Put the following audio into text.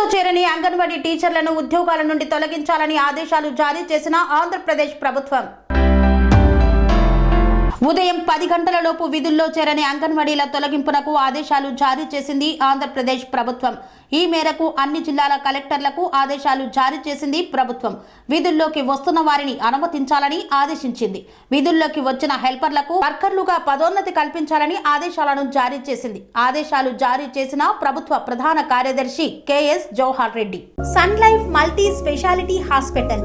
విధుల్లో చేరని అంగన్వాడీ టీచర్లను ఉద్యోగాల నుండి తొలగించాలని ఆదేశాలు జారీ చేసిన ఆంధ్రప్రదేశ్ ప్రభుత్వం. ఉదయం పది గంటలలోపు విధుల్లో చేరని అంగన్వాడీల తొలగింపునకు ఆదేశాలు జారీ చేసింది ఆంధ్రప్రదేశ్ ప్రభుత్వం. ఈ మేరకు అన్ని జిల్లాల కలెక్టర్లకు ఆదేశాలు జారీ చేసింది ప్రభుత్వం. విధుల్లోకి వస్తున్న వారిని అనుమతించాలని ఆదేశించింది. విధుల్లోకి వచ్చిన హెల్పర్లకు వర్కర్లుగా పదోన్నతి కల్పించాలని ఆదేశాలను జారీ చేసింది. ఆదేశాలు జారీ చేసిన ప్రభుత్వ ప్రధాన కార్యదర్శి KS Jawahar Reddy. Sun life multi speciality hospital